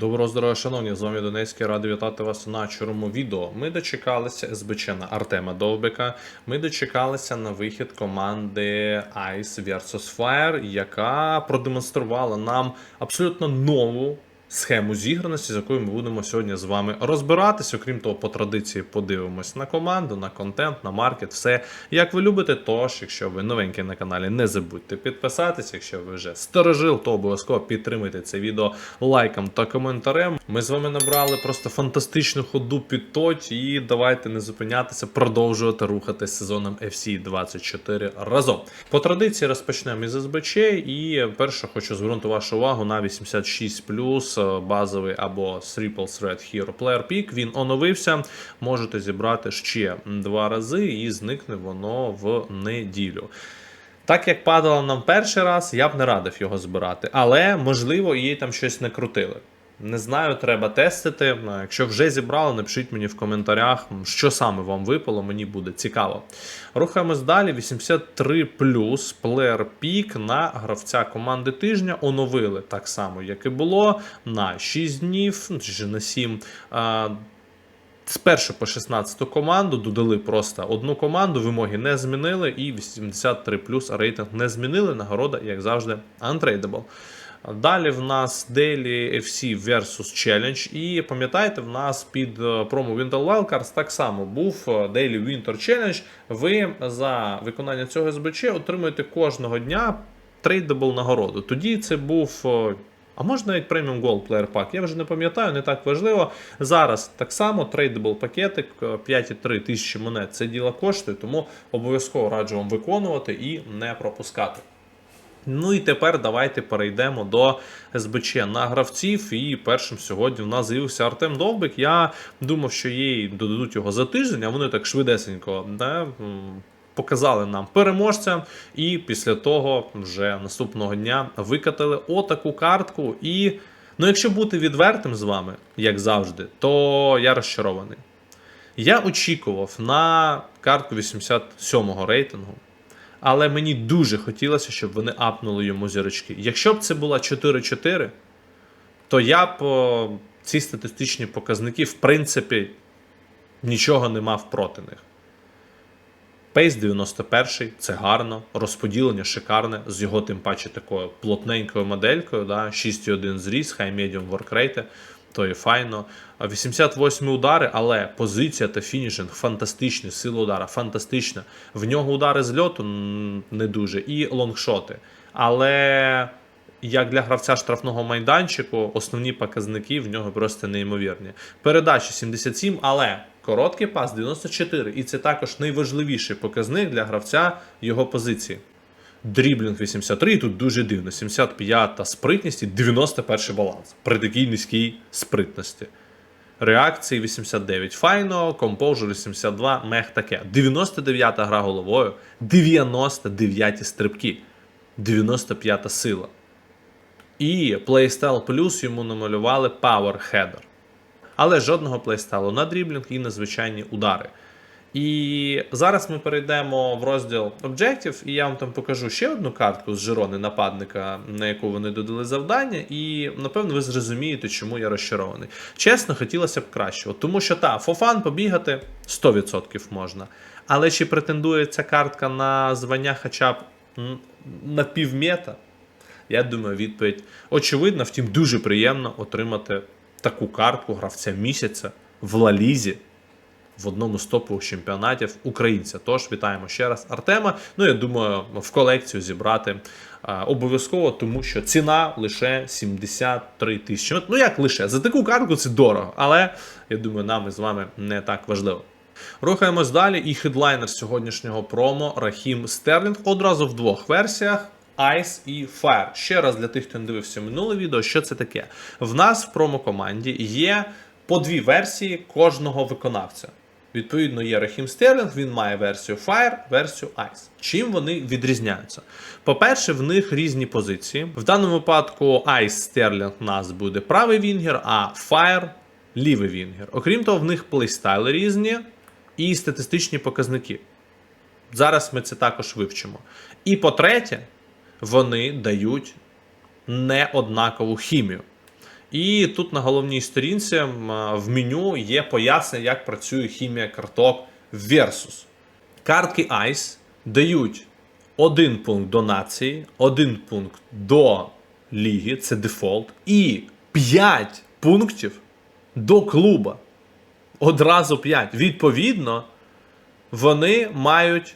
Доброго здоров'я, шановні! З вами Донецький. Радий вітати вас на чорному відео. Ми дочекалися СБЧ на Артема Довбика. Ми дочекалися на вихід команди Ice vs Fire, яка продемонструвала нам абсолютно нову. Схему зіграності, з якою ми будемо сьогодні з вами розбиратися. Окрім того, по традиції подивимось на команду, на контент, на маркет, все як ви любите. Тож, якщо ви новенький на каналі, не забудьте підписатися. Якщо ви вже старожил, то обов'язково підтримуйте це відео лайком та коментарем. Ми з вами набрали просто фантастичну ходу під точ, і давайте не зупинятися, продовжувати рухати сезоном FC 24 разом. По традиції розпочнемо із СБЧ, і перше хочу звернути вашу увагу на 86 базовий або Triple Threat Hero Player Pick. Він оновився. Можете зібрати ще два рази, і зникне воно в неділю. Так як падало нам перший раз, я б не радив його збирати. Але можливо, їй там щось не крутили. Не знаю, треба тестити. Якщо вже зібрали, напишіть мені в коментарях, що саме вам випало, мені буде цікаво. Рухаємось далі. 83 плюс плеєр пік на гравця команди тижня оновили так само, як і було, на 6 днів, ну, чи на 7. А, з 1 по 16 команду додали просто одну команду, вимоги не змінили, і 83 плюс рейтинг не змінили. Нагорода, як завжди, untradeable. Далі в нас Daily FC versus Challenge. І пам'ятаєте, в нас під е, промо Winter Wildcards так само був е, Daily Winter Challenge. Ви за виконання цього СБЧ отримуєте кожного дня трейдабл нагороду. Тоді це був. е, А може навіть преміум Gold Player Pack, я вже не пам'ятаю, не так важливо. Зараз так само трейдабл пакетик е, 5,3 тисячі монет. Це діло коштує, тому обов'язково раджу вам виконувати і не пропускати. Ну і тепер давайте перейдемо до СБЧ на гравців. І першим сьогодні в нас з'явився Артем Довбик. Я думав, що їй додадуть його за тиждень, а вони так швидесенько да, показали нам переможця. І після того вже наступного дня викатали отаку картку. І ну, якщо бути відвертим з вами, як завжди, то я розчарований. Я очікував на картку 87-го рейтингу. Але мені дуже хотілося, щоб вони апнули йому зірочки. Якщо б це була 4-4, то я б о, ці статистичні показники, в принципі, нічого не мав проти них. Пейс 91 це гарно, розподілення шикарне, з його тим паче такою плотненькою моделькою, да, 6,1 зріз, хай медіум воркрейти, то і файно. А 88 удари, але позиція та фінішинг фантастичні, сила удара фантастична. В нього удари з льоту не дуже, і лонгшоти. Але як для гравця штрафного майданчику, основні показники в нього просто неймовірні. Передачі 77, але короткий пас 94. І це також найважливіший показник для гравця його позиції. Дріблінг 83, і тут дуже дивно. 75 спритність і 91 баланс. При такій низькій спритності. Реакції 89 файно, композер 82, мех таке. 99 гра головою, 99 стрибки, 95 сила. І Playstyle Plus йому намалювали Power Header. Але жодного плейстайлу на дріблінг і на звичайні удари. І зараз ми перейдемо в розділ Objective, і я вам там покажу ще одну картку з Жирони нападника, на яку вони додали завдання, і напевно ви зрозумієте, чому я розчарований. Чесно, хотілося б кращого, тому що та, фофан побігати 100% можна. Але чи претендує ця картка на звання хоча б на півмета? Я думаю, відповідь очевидна, втім, дуже приємно отримати таку картку гравця місяця в Лалізі в одному з топових чемпіонатів українця. Тож вітаємо ще раз Артема. Ну, я думаю, в колекцію зібрати обов'язково, тому що ціна лише 73 тисячі. Ну як лише за таку картку це дорого, але я думаю, нам із вами не так важливо. Рухаємось далі. І хедлайнер сьогоднішнього промо Рахім Стерлінг одразу в двох версіях. Ice і Fire. Ще раз для тих, хто не дивився минуле відео, що це таке. В нас в промо-команді є по дві версії кожного виконавця. Відповідно, є Рахім Стерлінг, він має версію Fire, версію Ice. Чим вони відрізняються? По-перше, в них різні позиції. В даному випадку Ice Стерлінг у нас буде правий вінгер, а Fire лівий вінгер. Окрім того, в них плейстайли різні і статистичні показники. Зараз ми це також вивчимо. І по-третє, вони дають неоднакову хімію. І тут на головній сторінці в меню є пояснення, як працює хімія карток Versus. Картки ICE дають один пункт до нації, один пункт до ліги, це дефолт, і 5 пунктів до клуба. Одразу 5. Відповідно, вони мають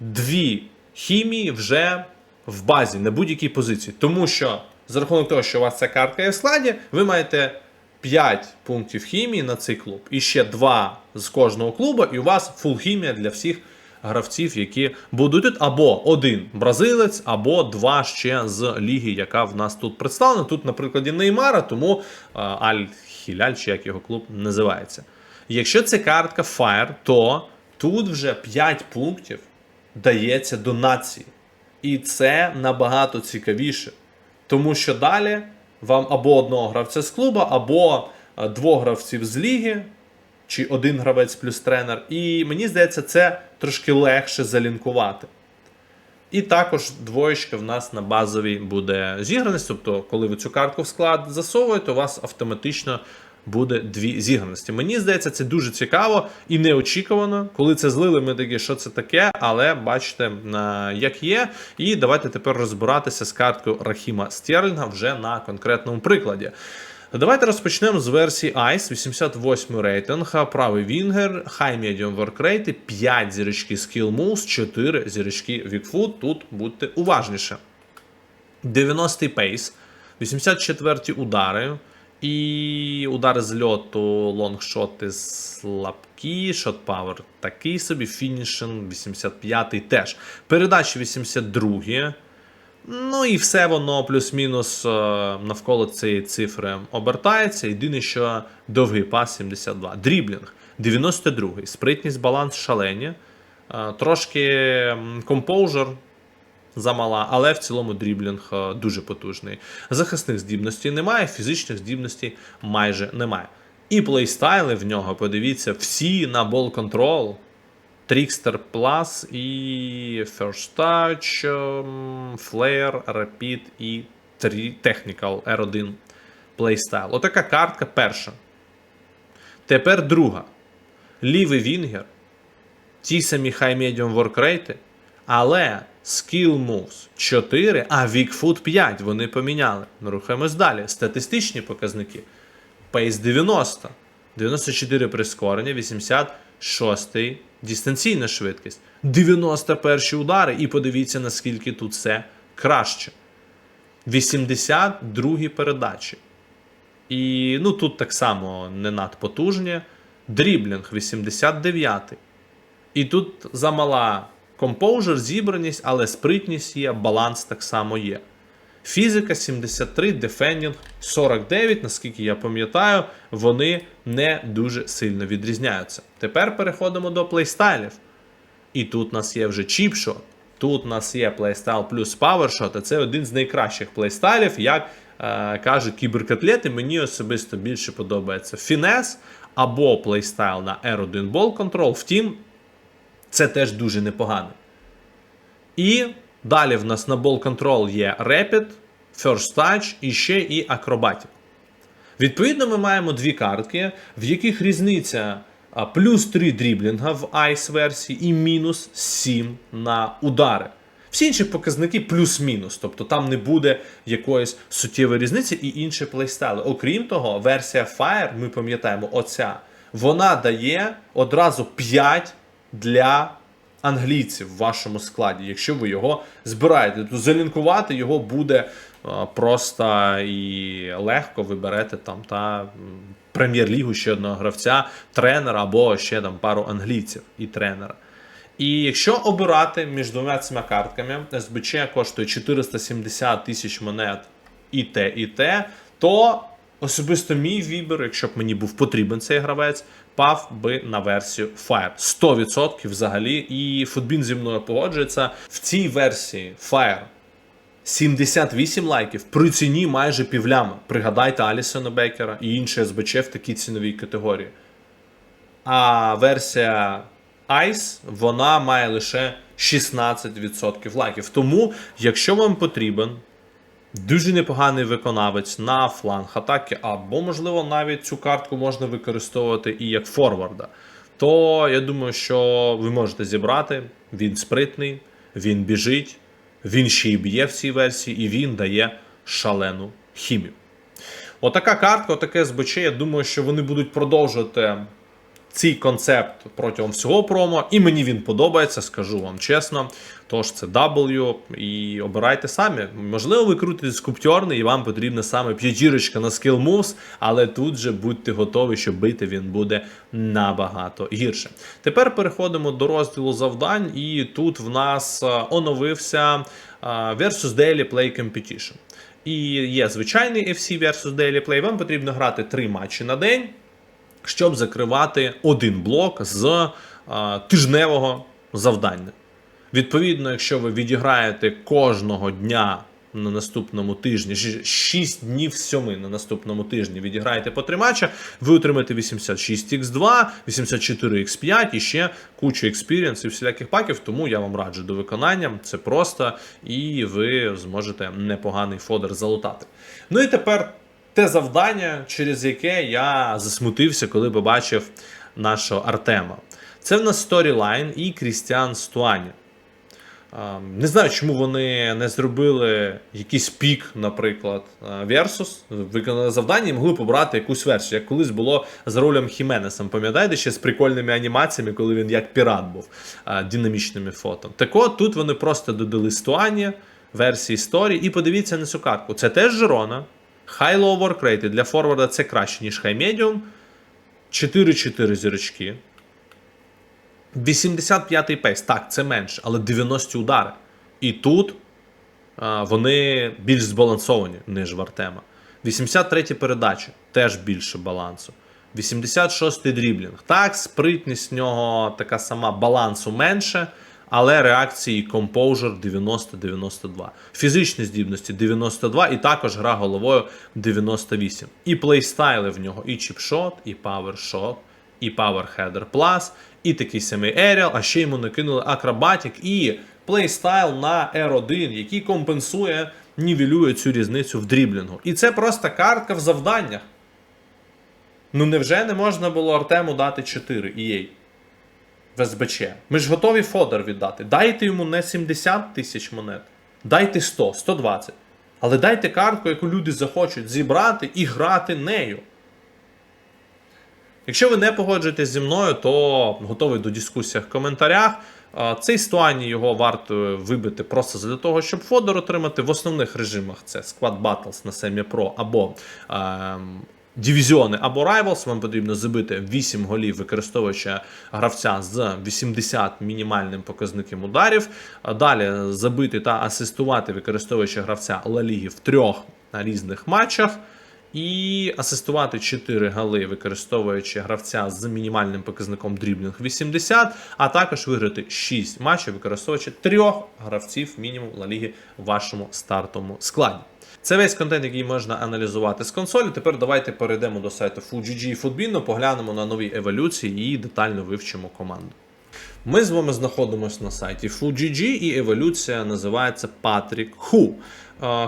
дві хімії вже в базі на будь-якій позиції. Тому що за рахунок того, що у вас ця картка є в складі, ви маєте 5 пунктів хімії на цей клуб. І ще 2 з кожного клуба, і у вас фул хімія для всіх гравців, які будуть тут. Або один бразилець, або два ще з ліги, яка в нас тут представлена. Тут, на прикладі Неймара, тому Аль-Хіляль, чи як його клуб називається. Якщо це картка Fire, то тут вже 5 пунктів дається до нації. І це набагато цікавіше. Тому що далі вам або одного гравця з клуба, або е, двох гравців з ліги, чи один гравець плюс тренер. І мені здається, це трошки легше залінкувати. І також двоєчка в нас на базовій буде зіграність. Тобто, коли ви цю картку в склад засовуєте, у вас автоматично буде дві зіграності. Мені здається, це дуже цікаво і неочікувано. Коли це злили, ми такі, що це таке, але бачите, як є. І давайте тепер розбиратися з карткою Рахіма Стерлінга вже на конкретному прикладі. Давайте розпочнемо з версії ICE, 88 рейтинг, правий Вінгер, Medium Work Rate, 5 зірочки Skill Moves, 4 зірочки Foot. Тут будьте уважніше. 90-й пейс, 84 удари. І удари з льоту, лонгшоти слабкі, шот пауер такий собі, фінішинг 85-й теж. Передачі 82 Ну і все воно плюс-мінус е, навколо цієї цифри обертається. Єдине, що довгий пас 72. Дріблінг 92-й. Спритність, баланс шалені. Е, Трошки компоужер замала, але в цілому дріблінг е, дуже потужний. Захисних здібностей немає, фізичних здібностей майже немає. І плейстайли в нього, подивіться, всі на бол контрол. Trickster Plus і First Touch, ем, Flare, Rapid і Technical R1 Playstyle. Отака картка перша. Тепер друга. Лівий Вінгер. Ті самі Work Rate, але Skill Moves 4, а Weak Foot 5 вони поміняли. Ну, Рухаємось далі. Статистичні показники. Pace 90, 94 прискорення, 86 дистанційна швидкість, 91 удари. І подивіться, наскільки тут все краще. 82 передачі. І ну, тут так само не надпотужні. Дріблінг 89. І тут замала компоужер, зібраність, але спритність є, баланс так само є. Фізика 73, дефендінг 49, наскільки я пам'ятаю, вони не дуже сильно відрізняються. Тепер переходимо до плейстайлів. І тут у нас є вже чіпшот, тут у нас є плейстайл плюс павершот, а це один з найкращих плейстайлів, як е, кажуть кіберкотлети, мені особисто більше подобається фінес або плейстайл на R1 Ball Control. Втім, це теж дуже непогано. І далі в нас на Ball Control є Rapid, First Touch і ще і Acrobatic. Відповідно, ми маємо дві картки, в яких різниця плюс 3 дріблінга в Ice версії і мінус 7 на удари. Всі інші показники плюс-мінус, тобто там не буде якоїсь суттєвої різниці і інші плейстайли. Окрім того, версія Fire, ми пам'ятаємо, оця, вона дає одразу 5 для англійців в вашому складі. Якщо ви його збираєте, то залінкувати його буде е, просто і легко. Ви берете там та прем'єр-лігу ще одного гравця, тренера або ще там пару англійців і тренера. І якщо обирати між двома цими картками, СБЧ коштує 470 тисяч монет і те, і те, то особисто мій вибір, якщо б мені був потрібен цей гравець, пав би на версію Fire. 100% взагалі. І Футбін зі мною погоджується. В цій версії Fire 78 лайків при ціні майже півляма. Пригадайте Алісона Бекера і інші СБЧ в такій ціновій категорії. А версія Ice вона має лише 16% лайків. Тому, якщо вам потрібен Дуже непоганий виконавець на фланг атаки, або, можливо, навіть цю картку можна використовувати і як форварда. То я думаю, що ви можете зібрати. Він спритний, він біжить, він ще й б'є в цій версії, і він дає шалену хімію. Отака картка, отаке СБЧ, я думаю, що вони будуть продовжувати цей концепт протягом всього промо, і мені він подобається, скажу вам чесно. Тож це W, і обирайте самі. Можливо, ви крутите скуптьорний, і вам потрібна саме п'ятірочка на Skill Moves, але тут же будьте готові, що бити він буде набагато гірше. Тепер переходимо до розділу завдань, і тут в нас е, оновився е, Versus Daily Play Competition. І є звичайний FC versus Daily Play. Вам потрібно грати 3 матчі на день щоб закривати один блок з а, тижневого завдання. Відповідно, якщо ви відіграєте кожного дня на наступному тижні, 6 днів з 7 на наступному тижні відіграєте по 3 матча, ви отримаєте 86x2, 84x5 і ще кучу експірієнсів всіляких паків, тому я вам раджу до виконання. Це просто, і ви зможете непоганий фодер залутати. Ну і тепер те завдання, через яке я засмутився, коли побачив нашого Артема. Це в нас сторілайн і Крістіан Стуані. Не знаю, чому вони не зробили якийсь пік, наприклад, Versus, виконали завдання і могли побрати якусь версію, як колись було з ролем Хіменесом. Пам'ятаєте, ще з прикольними анімаціями, коли він як пірат був динамічними фото. Так от тут вони просто додали Стуані версії історії, і подивіться на цю картку. Це теж Жирона. High Low Work Rate для форварда це краще, ніж High Medium. 4-4 зірочки. 85-й пейс. Так, це менше, але 90 удари. І тут а, вони більш збалансовані, ніж в Артема. 83 передачі теж більше балансу. 86-й дріблінг. Так, спритність в нього така сама балансу менше але реакції компоужер 90-92. Фізичні здібності 92, і також гра головою 98. І плейстайли в нього і чіпшот, і павершот, і паверхедер плас, і такий самий Aerial, а ще йому накинули акробатік і плейстайл на R1, який компенсує, нівелює цю різницю в дріблінгу. І це просто картка в завданнях. Ну невже не можна було Артему дати 4 EA? В СБЧ. Ми ж готові фодер віддати. Дайте йому не 70 тисяч монет, дайте 100, 120. Але дайте картку, яку люди захочуть зібрати і грати нею. Якщо ви не погоджуєтесь зі мною, то готовий до дискусії в коментарях. Цей стуані його варто вибити просто для того, щоб фодер отримати в основних режимах. Це Squad Battles на Semi Pro або ем, дивізіони або Rivals, вам потрібно забити 8 голів, використовуючи гравця з 80 мінімальним показником ударів. Далі забити та асистувати, використовуючи гравця Ла Ліги в трьох різних матчах. І асистувати 4 голи, використовуючи гравця з мінімальним показником дріблінг 80, а також виграти 6 матчів, використовуючи трьох гравців мінімум Ла Ліги в вашому стартовому складі. Це весь контент, який можна аналізувати з консолі. Тепер давайте перейдемо до сайту FUGG і Footbin, поглянемо на нові еволюції і детально вивчимо команду. Ми з вами знаходимося на сайті FUGG і еволюція називається Patrick Hu.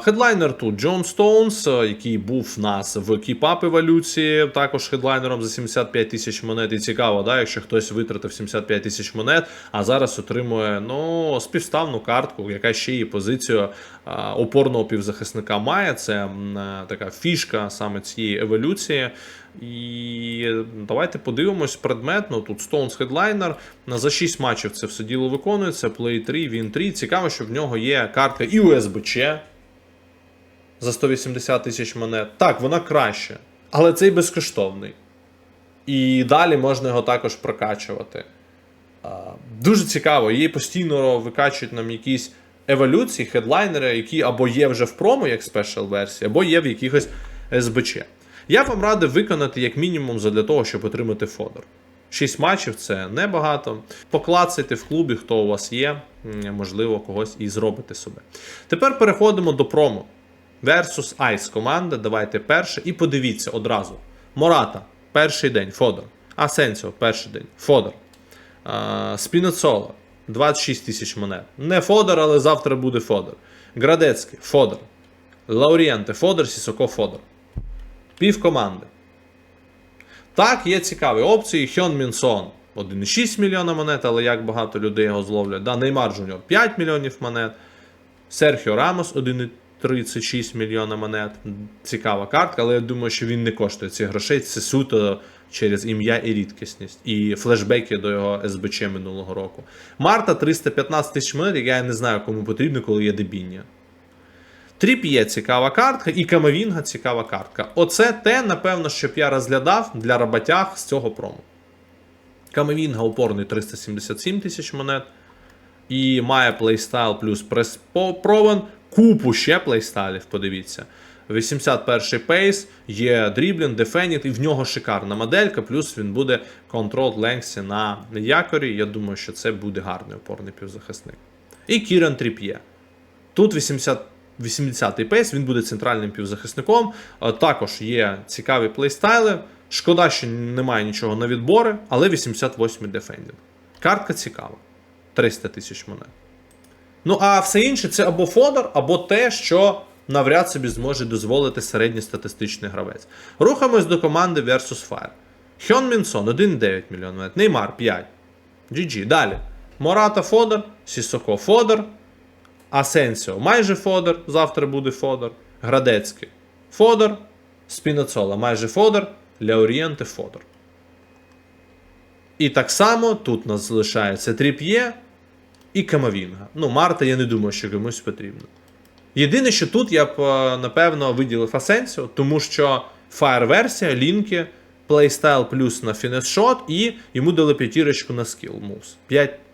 Хедлайнер тут Джон Стоунс, який був в нас в кіпап еволюції, також хедлайнером за 75 тисяч монет. І цікаво, да, якщо хтось витратив 75 тисяч монет, а зараз отримує ну, співставну картку, яка ще і позицію опорного півзахисника має. Це така фішка саме цієї еволюції. І давайте подивимось предметно. Тут Stones Headliner. За 6 матчів це все діло виконується. Play 3, Win 3. Цікаво, що в нього є картка і УСБЧ за 180 тисяч монет. Так, вона краще, але цей безкоштовний. І далі можна його також прокачувати. Дуже цікаво, її постійно викачують нам якісь еволюції, хедлайнери, які або є вже в промо, як спешл версії, або є в якихось СБЧ. Я вам радив виконати як мінімум для того, щоб отримати фодор. 6 матчів це небагато. Поклацайте в клубі, хто у вас є, можливо, когось і зробите собі. Тепер переходимо до промо. Versus Ice команда. Давайте перше. І подивіться одразу. Мората, перший день, Фодор. Асенсіо, перший день, Фодор. Спінецоло, 26 тисяч монет. Не Фодор, але завтра буде Фодор. Градецький, Фодор. Лаурієнте, Фодор, Сісоко, Фодор. Пів команди. Так, є цікаві опції. Хьон Мінсон 1,6 мільйона монет, але як багато людей його зловлять. Да, Неймар Джуніор 5 мільйонів монет. Серхіо Рамос 1,36 мільйона монет. Цікава картка, але я думаю, що він не коштує цих грошей. Це суто через ім'я і рідкісність. І флешбеки до його СБЧ минулого року. Марта 315 тисяч монет, я не знаю, кому потрібно, коли є дебіння. Тріп'є цікава картка, і Камавінга цікава картка. Оце те, напевно, щоб я розглядав для роботяг з цього прому. Камавінга опорний 377 тисяч монет. І має плейстайл плюс прес-провен. Купу ще плейстайлів, подивіться. 81 пейс, є дріблінг, дефеніт, і в нього шикарна моделька, плюс він буде контрол ленгсі на якорі. Я думаю, що це буде гарний опорний півзахисник. І Кіран Тріп'є. Тут 80 80-й пейс, він буде центральним півзахисником. Е, Також є цікаві плейстайли. Шкода, що немає нічого на відбори, але 88-й дефендінг. Картка цікава. 300 тисяч монет. Ну, а все інше це або фодор, або те, що навряд собі зможе дозволити середньостатистичний гравець. Рухаємось до команди Versus Fire. Хьон Мінсон 1,9 мільйон монет. Неймар 5. GG. Далі. Мората Фодор, Сісоко Фодор, Асенсіо майже Фодор, завтра буде Фодор, Градецький Фодор, Спіноцола майже Фодор, Ляорієнте Фодор. І так само тут у нас залишається Тріп'є і Камавінга. Ну, Марта, я не думаю, що комусь потрібно. Єдине, що тут я б, е, напевно, виділив Асенсіо, тому що Fire-версія, лінки, плейстайл плюс на фінес-шот, і йому дали п'ятірочку на скіл мувс.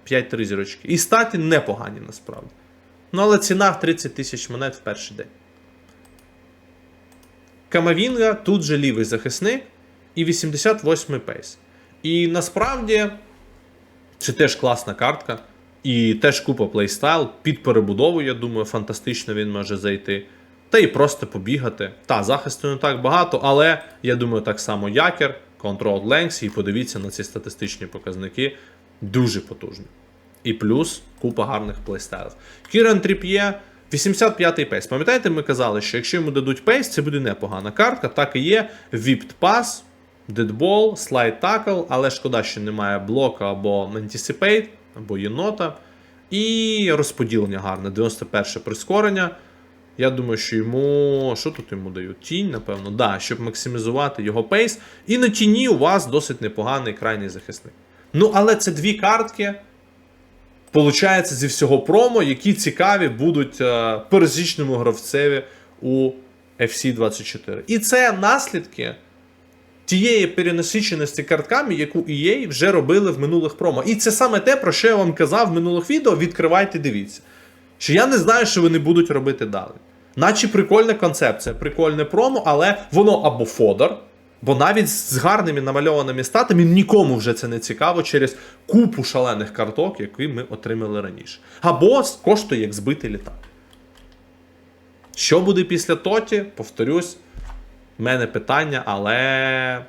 5-3 зірочки. І статі непогані насправді. Ну, але ціна в 30 тисяч монет в перший день. Камавінга тут же лівий захисник і 88 пейс. І насправді це теж класна картка. І теж купа плейстайл. Під перебудову, я думаю, фантастично він може зайти. Та і просто побігати. Та, захисту не так багато, але я думаю, так само якер, контрол ленкс, і подивіться на ці статистичні показники. Дуже потужні. І плюс купа гарних плейстайлів. Кіран Тріп'є, 85-й пейс. Пам'ятаєте, ми казали, що якщо йому дадуть пейс, це буде непогана картка. Так і є. Whipped Pass, Deadball, Slide Tackle, але шкода, що немає блока або Anticipate, або єнота. І розподілення гарне. 91 прискорення. Я думаю, що йому. Що тут йому дають? Тінь, напевно, да, щоб максимізувати його пейс. І на тіні у вас досить непоганий крайній захисник. Ну, але це дві картки. Получається зі всього промо, які цікаві будуть е, пересічному гравцеві у FC24. І це наслідки тієї перенасиченості картками, яку EA вже робили в минулих промо. І це саме те, про що я вам казав в минулих відео. Відкривайте, дивіться. Що я не знаю, що вони будуть робити далі. Наче прикольна концепція, прикольне промо, але воно або фодор. Бо навіть з гарними намальованими статами нікому вже це не цікаво через купу шалених карток, які ми отримали раніше. Або коштує як збитий літак. Що буде після Тоті? Повторюсь, в мене питання, але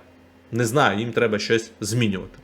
не знаю, їм треба щось змінювати.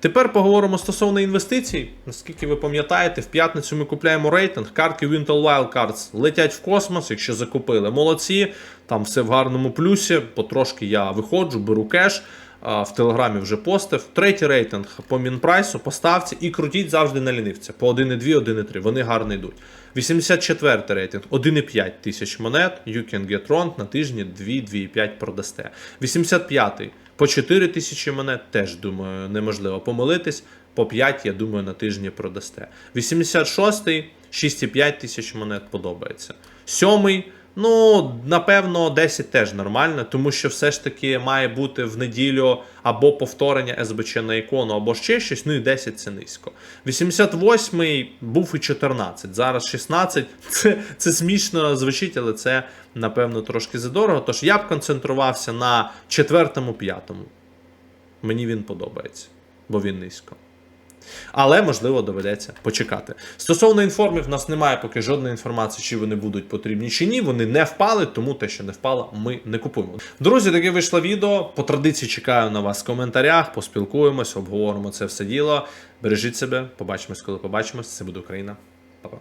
Тепер поговоримо стосовно інвестицій. Наскільки ви пам'ятаєте, в п'ятницю ми купляємо рейтинг. Картки Wintel Wild Cards летять в космос, якщо закупили. Молодці, там все в гарному плюсі. Потрошки я виходжу, беру кеш. В телеграмі вже постив. Третій рейтинг по мінпрайсу, поставці і крутіть завжди на лінивця. По 1,2, 1,3. Вони гарно йдуть. 84 рейтинг 1,5 тисяч монет. You can get wrong на тижні 2-2,5 продасте. 85 по 4 тисячі монет теж думаю, неможливо помилитись. По 5, я думаю, на тижні продасте. 86-й, 6,5 тисяч монет подобається. Сьомий, ну, напевно, 10 теж нормально, тому що все ж таки має бути в неділю або повторення СБЧ на ікону, або ще щось, ну і 10 це низько. 88-й був і 14, зараз 16. Це, це смішно звучить, але це, напевно, трошки задорого. Тож я б концентрувався на 4-му, 5-му. Мені він подобається, бо він низько. Але можливо доведеться почекати. Стосовно інформів, в нас немає поки жодної інформації, чи вони будуть потрібні чи ні. Вони не впали, тому те, що не впало, ми не купуємо. Друзі, таке вийшло відео. По традиції чекаю на вас в коментарях. Поспілкуємось, обговоримо це все діло. Бережіть себе, побачимось, коли побачимось. Це буде Україна. Па-па.